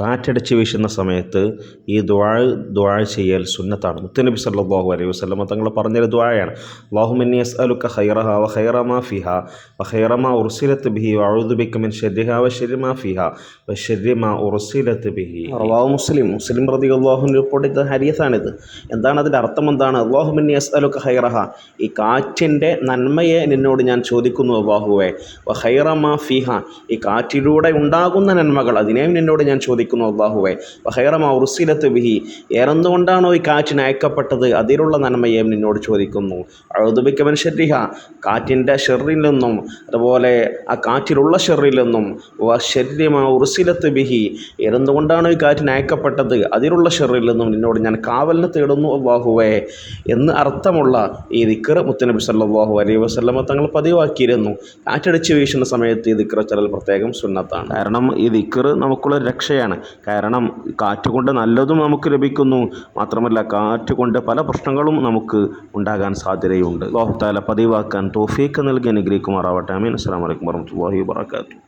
കാറ്റടിച്ച് വീശുന്ന സമയത്ത് ഈ ദ്വാ ദ്വാ ചെയ്യൽ സുന്നത്താണ്. മുത്തനബി സല്ലാഹു അലൈഹി വസല്ലമ തങ്ങൾ പറഞ്ഞൊരു ദ്വായാണ് അല്ലാഹുമ്മ അലുക്ക ഖൈറഹ വ ഹൈറമ ഫിഹ വ ഹൈറമ ഉർസിലത്ത് ബിഹി വ അഊദു ബിക മിൻ ശർരിഹ വ ഷെരിമ ഫിഹ വ ഷെരിമ ഉർസിലത്ത് ബിഹി. അള്ളാഹു മുസ്ലിം. മുസ്ലിം പ്രതി റളിയല്ലാഹു റിപ്പോർട്ട് ചെയ്ത ഹരിയസാണിത് എന്താണ് അതിന്റെ അർത്ഥം എന്താണ്? അല്ലാഹുമ്മ അലുക്ക ഖൈറഹ. ഈ കാറ്റിന്റെ നന്മയെ നിന്നോട് ഞാൻ ചോദിക്കുന്നു അല്ലാഹുവേ വ ഹൈറമ ഫിഹ. ഈ കാറ്റിലൂടെ ഉണ്ടാകുന്ന നന്മകൾ അതിനെയും നിന്നോട് ഞാൻ ചോദിക്കുന്നു. അള്ളാഹുവെ. ബഹൈറമാ ഉറുസിലത്ത് ബിഹി. ഏറെന്തുകൊണ്ടാണോ ഈ കാറ്റിന് അയക്കപ്പെട്ടത്? അതിലുള്ള നന്മയെ നിന്നോട് ചോദിക്കുന്നു. അഴുതുബിക്കവൻ ഷെറിഹ കാറ്റിന്റെ ഷെറിൽ നിന്നും അതുപോലെ ആ കാറ്റിലുള്ള ഷെറിൽ നിന്നും ശരീരമാ ഉറുസിലത്ത് ബിഹി. ഏറെന്തുകൊണ്ടാണോ ഈ കാറ്റിന് അയക്കപ്പെട്ടത്? അതിലുള്ള ഷെറിൽ നിന്നും നിന്നോട് ഞാൻ കാവലിന് തേടുന്നു അള്ളാഹുവെ എന്ന് അർത്ഥമുള്ള ഈ ദിക്കർ മുത്തനബി സല്ലാഹു അലൈഹി വസ്ലമ തങ്ങൾ പതിവാക്കിയിരുന്നു. കാറ്റടിച്ച് വീശുന്ന സമയത്ത് ഈ ദിക്കർ ചിലർ പ്രത്യേകം സുന്നത്താണ്. കാരണം ഈ ദിക്കർ നമുക്കുള്ള രക്ഷയാണ്. കാരണം കാറ്റ് കൊണ്ട് നല്ലതും നമുക്ക് ലഭിക്കുന്നു. മാത്രമല്ല കാറ്റ് കൊണ്ട് പല പ്രശ്നങ്ങളും നമുക്ക് ഉണ്ടാകാൻ സാധ്യതയുണ്ട്. ലോഹത്താല പതിവാക്കാൻ തോഫീക്ക് നൽകി അനുഗ്രഹിക്കുമാറാവട്ടെ. അമീൻ അസ്സലാമു വലൈക്കും വറഹ്മത്തുള്ളാഹി വബറകാതുഹു.